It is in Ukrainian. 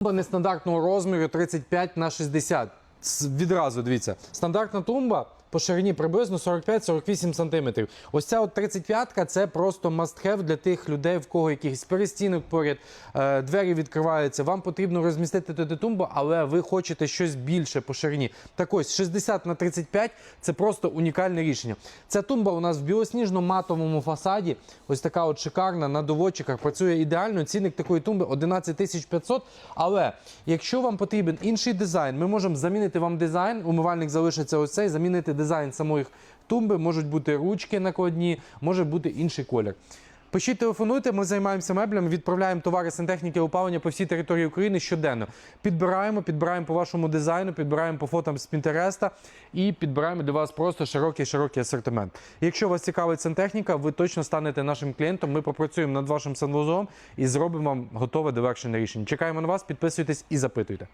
Тумба нестандартного розміру 35 на 60. Відразу дивіться. Стандартна тумба по ширині приблизно 45-48 см. Ось ця от 35-ка це просто must-have для тих людей, в кого якихось перестінок поряд, е, двері відкриваються. Вам потрібно розмістити туди тумбу, але ви хочете щось більше по ширині. Так ось 60 на 35 це просто унікальне рішення. Ця тумба у нас в білосніжно-матовому фасаді. Ось така от шикарна на доводчиках. Працює ідеально. Цінник такої тумби 11 500. Але якщо вам потрібен інший дизайн, ми можемо замінити вам дизайн. Умивальник залишиться ось цей, замінити дизайн самої тумби. Можуть бути ручки накладні, може бути інший колір. Пишіть, телефонуйте, ми займаємося меблями, відправляємо товари сантехніки опалення по всій території України щоденно. Підбираємо, підбираємо по вашому дизайну, підбираємо по фотам з Пінтереста і підбираємо для вас просто широкий широкий асортимент. Якщо вас цікавить сантехніка, ви точно станете нашим клієнтом. Ми попрацюємо над вашим санвузлом і зробимо вам готове довершене рішення. Чекаємо на вас, підписуйтесь і запитуйте.